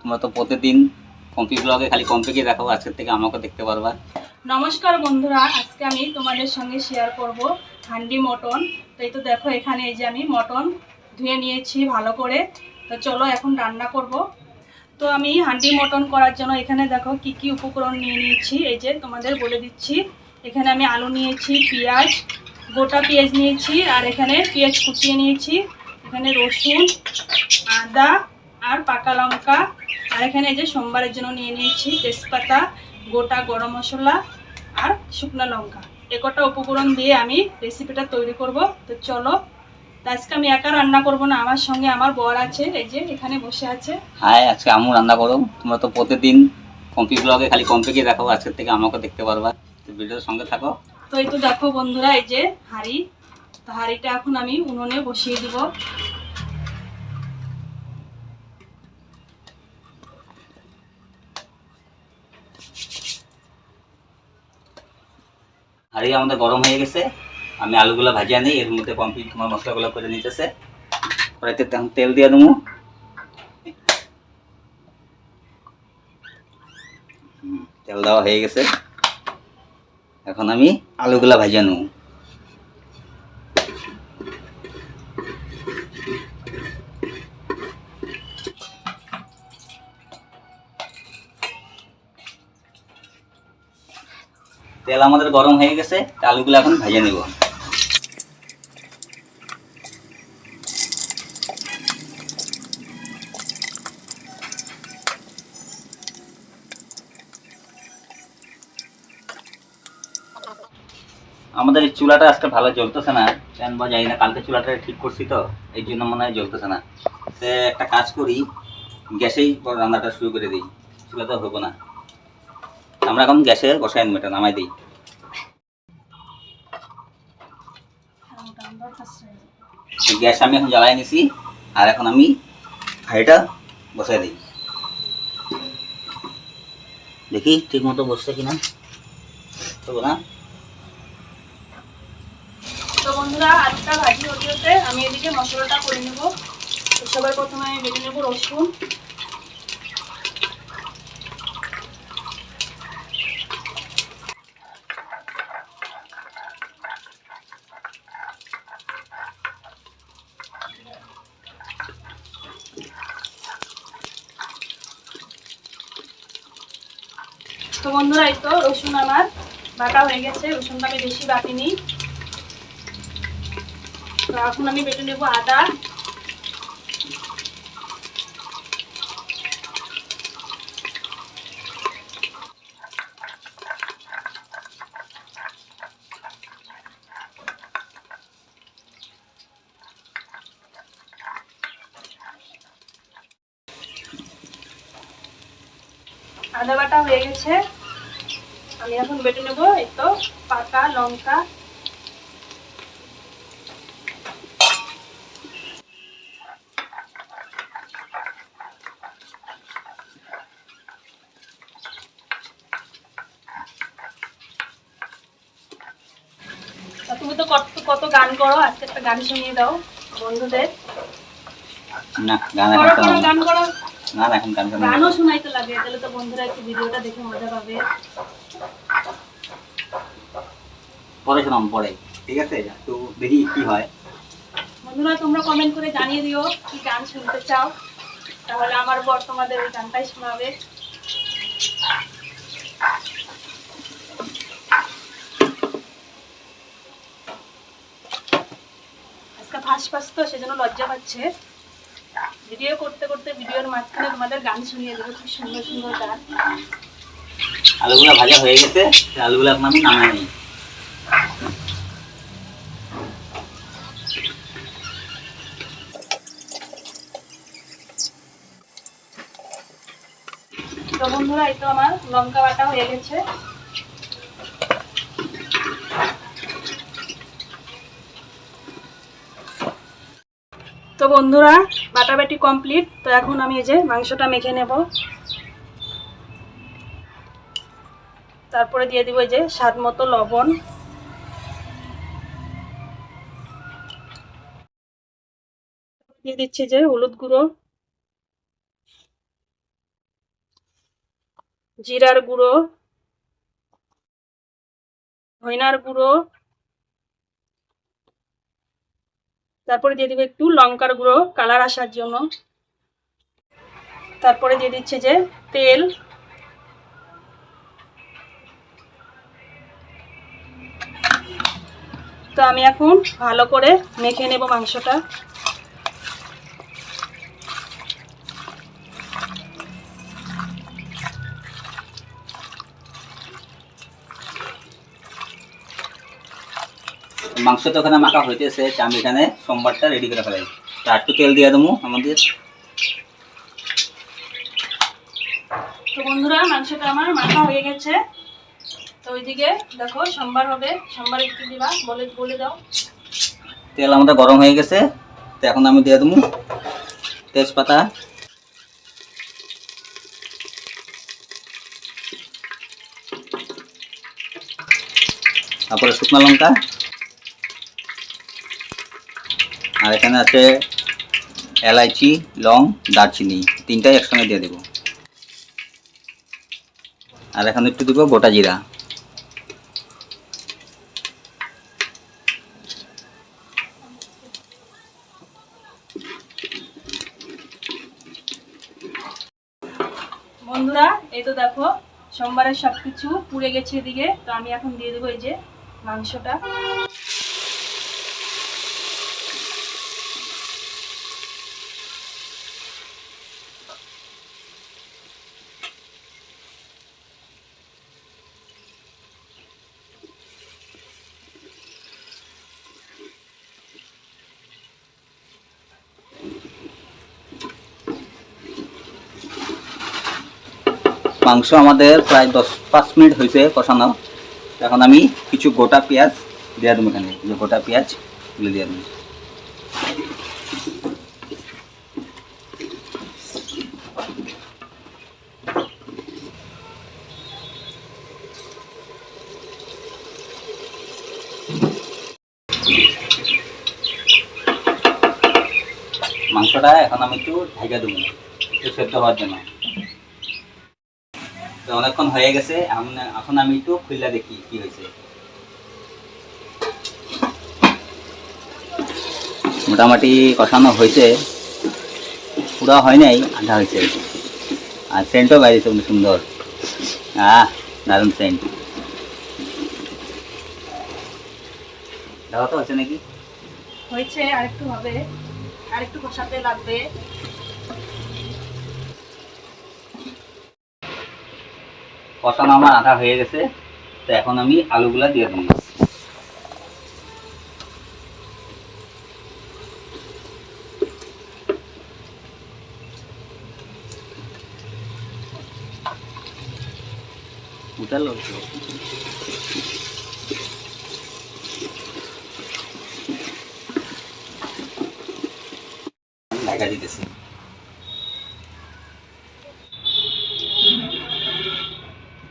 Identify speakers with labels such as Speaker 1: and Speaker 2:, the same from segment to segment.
Speaker 1: তোমরা তো প্রতিদিন কম্পি ব্লগে খালি কম্পিকে দেখো, আজকের থেকে আমাকে দেখতে পারবা।
Speaker 2: নমস্কার বন্ধুরা, আজকে আমি তোমাদের সঙ্গে শেয়ার করব হান্ডি মটন। তো এই তো দেখো, এখানে এই যে আমি মটন ধুয়ে নিয়েছি ভালো করে। তো চলো এখন রান্না করব। তো আমি হান্ডি মটন করার জন্য এখানে দেখো কি কি উপকরণ নিয়ে নিয়েছি। এই যে তোমাদের বলে দিচ্ছি, এখানে আমি আলু নিয়েছি, পেঁয়াজ, গোটা পেঁয়াজ নিয়েছি, আর এখানে পেঁয়াজ কুচিয়ে নিয়েছি, এখানে রসুন, আদা আর পাকা লঙ্কা। আর এখানে এই যে সোমবারের জন্য নিয়ে নিয়েছি তেজপাতা গোটা গরম মশলা আর শুকনো লঙ্কা। এ কটা উপকরণ দিয়ে আমি রেসিপিটা তৈরি করব। তো চলো আজকে আমি একা রান্না করব না আমার সঙ্গে আমার বর আছে এই যে এখানে বসে আছে।
Speaker 1: হাই আজকে আমু রান্না করো তোমরা তো প্রতিদিন কম্পি ব্লগে খালি কম্পিকে দেখো আজকের থেকে আমাকে দেখতে পারবা। তো ভিডিওর সঙ্গে থাকো।
Speaker 2: তো এই তো দেখো বন্ধুরা এই যে হাঁড়ি। তো হাঁড়িটা এখন আমি উনুনে বসিয়ে দিব।
Speaker 1: হাঁড়ি আমাদের গরম হয়ে গেছে। আমি আলুগুলো ভাজিয়া নিই, এর মধ্যে কমপ্লিট তোমার মশলাগুলো করে নিতেছে। কড়াইতে তেল দিয়ে দেবো। তেল দেওয়া হয়ে গেছে। এখন আমি আলুগুলা ভাজিয়া নেব। তেল আমাদের গরম হয়ে গেছে আলুগুলো এখন ভেজে নেব। আমাদের এই চুলাটা আজকে ভালো জ্বলতেছে না কেন বা জানি না, কালকে চুলাটা ঠিক করছি তো, এই জন্য মনে হয় জ্বলতেছে না। সে একটা কাজ করি, গ্যাসেই রান্নাটা শুরু করে দিই চুলাতে হব না। আমরা এখন গ্যাসে আনব এটা নামাই দিই। গ্যাস আমি এখন জ্বালাই নিছি, আর এখন আমি হাঁড়িটা বসাই দিই। দেখি ঠিক মতো বসছে কিনা। তো না।
Speaker 2: বন্ধুরা আলুটা ভাজি হতে হতে আমি এদিকে মশলাটা করে নেব। তো সবার প্রথমে আমি নেব রসুন। বন্ধুরা, এই রসুন আমার বাটা হয়ে গেছে। রসুনটা আমি বেশি বাটিনি। তো এখন আমি বেটে নেব আদা। আদা বাটা হয়ে গেছে। আমি এখন বেটে নেব এই তো পাকা লঙ্কা। তুমি তো কত কত গান করো আজকে একটা গান শুনিয়ে দাও বন্ধুদের।
Speaker 1: না গান
Speaker 2: করো
Speaker 1: এখন
Speaker 2: গান করো।
Speaker 1: না এখন গান
Speaker 2: গানও শোনাইতে লাগে তাহলে তো বন্ধুরা একটু ভিডিওটা দেখে মজা পাবে।
Speaker 1: পরে শোনাম পরে ঠিক আছে? তো দেখি কি হয়।
Speaker 2: বন্ধুরা তোমরা কমেন্ট করে জানিয়ে দিও কি গান শুনতে চাও। তাহলে আমার বর তোমাদের ওই গানটাই শোনাবে। আজকে ফার্স্ট ফার্স্ট তো সেজন্য লজ্জা পাচ্ছে। ভিডিও করতে করতে ভিডিওর মাঝখানে তোমাদের গান শুনিয়ে দেবো খুব সুন্দর সুন্দর গান।
Speaker 1: আলুগুলো ভাজা হয়ে গেছে আলুগুলো এখন আমি নামাই নিই
Speaker 2: তো আমার লঙ্কা বাটা হয়ে গেছে। তো বন্ধুরা বাটাবাটি কমপ্লিট তো এখন আমি এই যে মাংসটা মেখে নেব। তারপরে দিয়ে দিব এই যে স্বাদ মতো লবণ। দিয়ে দিচ্ছি যে হলুদ গুঁড়ো। জিরার গুঁড়ো, ধইনার গুঁড়ো, তারপরে দিয়ে দেবো একটু লঙ্কার গুঁড়ো, কালার আসার জন্য। তারপরে দিয়ে দিচ্ছে যে তেল। তো আমি এখন ভালো করে মেখে নেব মাংসটা।
Speaker 1: মাংস তো ওখানে মাখা হইতেছে আমি এখানে সোমবারটা রেডি করে ফেলাই। তা একটু তেল দিয়ে দেবো আমাদের।
Speaker 2: তো বন্ধুরা মাংসটা আমার মাখা হয়ে গেছে। তো ওইদিকে দেখো সোমবার হবে। সোমবার একটু দিবা বলে বলে দাও।
Speaker 1: তেল আমাদের গরম হয়ে গেছে। তো এখন আমি দিয়ে দেবো তেজপাতা। তারপরে শুকনো লঙ্কা। আর এখানে আছে এলাইচি, লং, দারচিনি, তিনটাই একসঙ্গে দিয়ে দেবো। আর এখানে একটু দেবো গোটা জিরা।
Speaker 2: বন্ধুরা, এই তো দেখো, সোমবারের সব কিছু পুড়ে গেছে এদিকে, তো আমি এখন দিয়ে দেবো এই যে মাংসটা।
Speaker 1: মাংস আমাদের প্রায় দশ, পাঁচ মিনিট হয়েছে কষানো। এখন আমি কিছু গোটা পেঁয়াজ দিয়ে দেবো এখানে। যে গোটা পেঁয়াজ এগুলো দিয়ে দেবো। মাংসটা এখন আমি একটু ঢেকে দেবো, একটু সেদ্ধ হওয়ার জন্য। তো অনেকক্ষণ হয়ে গেছে, এখন আমি একটু খুললা দেখি কি হয়েছে মোটামুটি কষানো হয়েছে পুরো হয় নাই, আধা হয়েছে আর সেন্টও বাইরেছে খুব সুন্দর। আহ, দারুণ সেন্ট দেখো তো হচ্ছে নাকি?
Speaker 2: হয়েছে আরেকটু হবে। আরেকটু কষাতে লাগবে।
Speaker 1: কষানো আমার আধা হয়ে গেছে তো এখন আমি আলুগুলা দিয়ে উঠালো? ঢাকা দিতেছি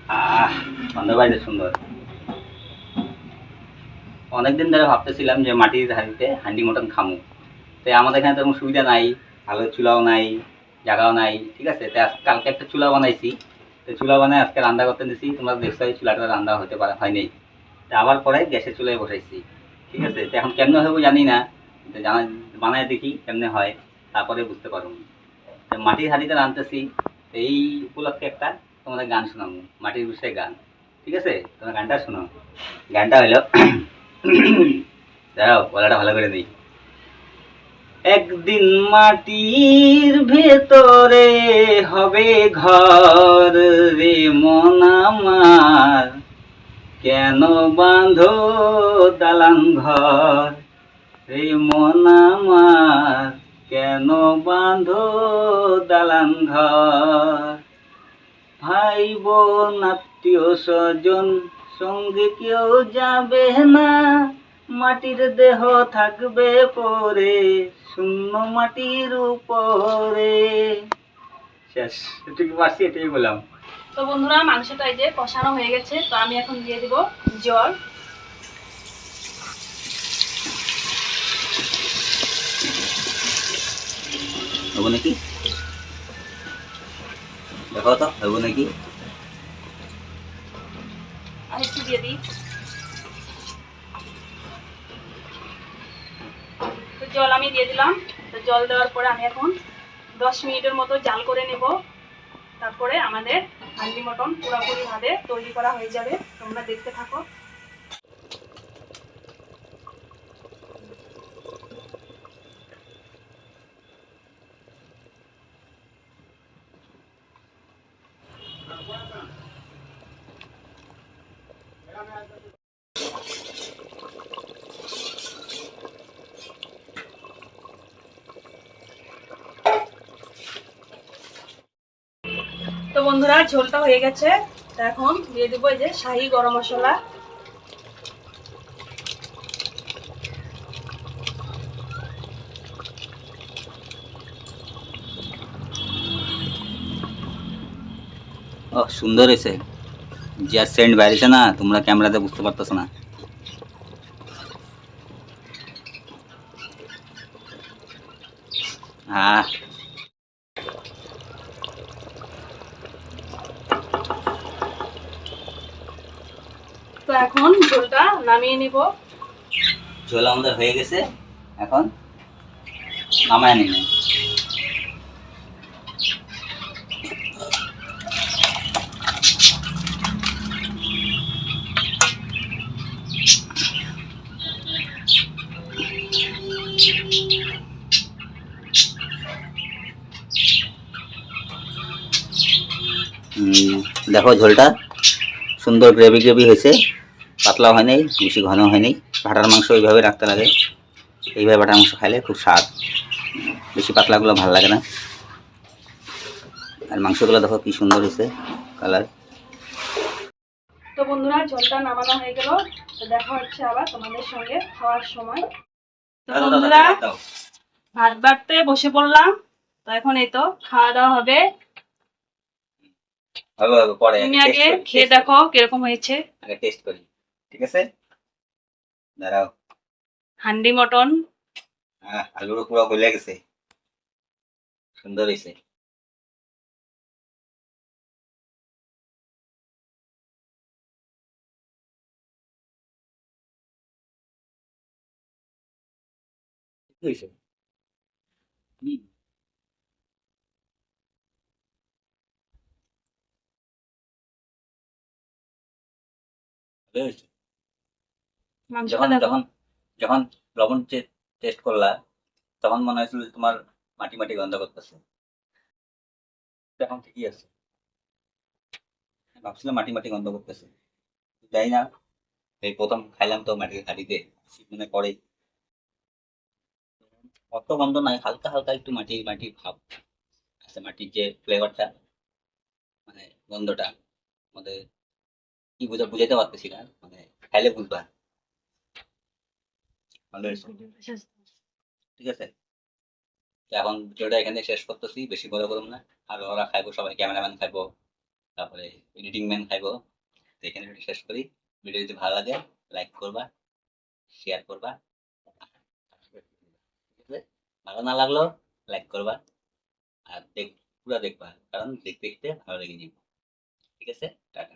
Speaker 1: আহ গন্ধ বাইরে সুন্দর অনেকদিন ধরে ভাবতেছিলাম যে মাটির হাঁড়িতে হান্ডি মটন খামু। তো আমাদের এখানে তেমন সুবিধা নাই, ভালো চুলাও নাই, জায়গাও নাই, ঠিক আছে? তো আজ- কালকে একটা চুলা বানাইছি। তো চুলা বানাই আজকে রান্না করতে দিছি, তোমরা দেখছ এই চুলাটা রান্না হতে পারে হয়নি তো আবার পরে গ্যাসের চুলায় বসাইছি, ঠিক আছে? তো এখন কেমনে হবে জানি না জানা বানায় দেখি কেমনে হয়, তারপরে বুঝতে পারব। তো মাটির হাঁড়িতে রাঁধতেছি এই উপলক্ষে একটা তোমাদের গান শোনাবো, মাটির বিষয়ে গান, ঠিক আছে? তোমার গানটা শোনো গানটা হলো দাঁড়াও, গলাটা ভালো করে একদিন মাটির ভেতরে হবে ঘর রে মন আমার। কেন বাঁধো দালান ঘর রে মন আমার? কেন বাঁধো দালান ঘর? ভাই বোন, আত্মীয় স্বজন সঙ্গে কেউ যাবে না। মাটির দেহ থাকবে পরে শূন্য মাটির উপরে। শেষ এটুকু পারছি এটাই বললাম।
Speaker 2: তো বন্ধুরা মাংসটা এই যে কষানো হয়ে গেছে তো আমি এখন দিয়ে দিব জল।
Speaker 1: হব নাকি? দেখো তো হব নাকি?
Speaker 2: একটু দিয়ে দিই তো জল আমি দিয়ে দিলাম। তো জল দেওয়ার পরে আমি এখন দশ মিনিটের মতো জাল করে নেব। তারপরে আমাদের হান্ডি মটন পুরোপুরিভাবে তৈরি করা হয়ে যাবে। তোমরা দেখতে থাকো। বন্ধুরা, ঝোলটা হয়ে গেছে। এখন দিয়ে দেবো এই যে শাহি গরম মশলা।
Speaker 1: ও, সুন্দর হয়েছে। যা সেন্ট বাইরেছে না, তোমরা ক্যামেরাতে বুঝতে পারতেছো না। হ্যাঁ
Speaker 2: তো এখন ঝোলটা নামিয়ে নিব।
Speaker 1: ঝোল আমাদের হয়ে গেছে, এখন নামায় নিন দেখো ঝোলটা সুন্দর গ্রেভি গ্রেভি হয়েছে। পাতলা হয় নাই বেশি ঘন হয় নাই। ভাটার মাংস এইভাবে রাখতে লাগে। এইভাবে ভাটার মাংস খাইলে খুব স্বাদ। বেশি পাতলাগুলো ভালো লাগে না। আর মাংসগুলো দেখো কি সুন্দর হয়েছে কালার।
Speaker 2: তো বন্ধুরা ঝোলটা নামানো হয়ে গেল। তো দেখা হচ্ছে আবার তোমাদের সঙ্গে খাওয়ার সময়। তো বন্ধুরা ভাত বাড়তে বসে পড়লাম। তো এখন এই তো খাওয়া দাওয়া হবে। তুমি আগে খেয়ে দেখো কীরকম হয়েছে।
Speaker 1: আগে টেস্ট করি। ঠিক আছে? দাঁড়াও।
Speaker 2: হান্ডি মটন।
Speaker 1: হ্যাঁ আলুরও পুরো গলে গেছে। সুন্দর হয়েছে। কি হয়েছে? হুম হয়েছে। যখন যখন যখন লবণ টেস্ট করলা তখন মনে হয়েছিল তোমার মাটি মাটি গন্ধ করতেছে। এখন ঠিকই আছে। ভাবছিলাম মাটি মাটি গন্ধ করতেছে। যাই না এই প্রথম খাইলাম তো মাটির হাঁড়িতে মানে অত গন্ধ নাই হালকা হালকা একটু মাটি মাটি ভাব আছে মাটির যে ফ্লেভারটা মানে গন্ধটা আমাদের কি বুঝা বুঝাইতে পারতেছি না মানে খাইলে বুঝবা। ভালো হয়েছে। ঠিক আছে? এখন ভিডিওটা এখানে শেষ করতেছি বেশি বড় করুন না। আর ওরা খাইবো সবাই ক্যামেরাম্যান খাইবো তারপরে এডিটিং ম্যান খাইবো। তো এখানে ভিডিও শেষ করি। ভিডিও যদি ভালো লাগে লাইক করবা শেয়ার করবা। ভালো না লাগলেও লাইক করবা। আর দেখ পুরো দেখবা কারণ দেখতে দেখতে ভালো লেগে যাবে ঠিক আছে? টাটা।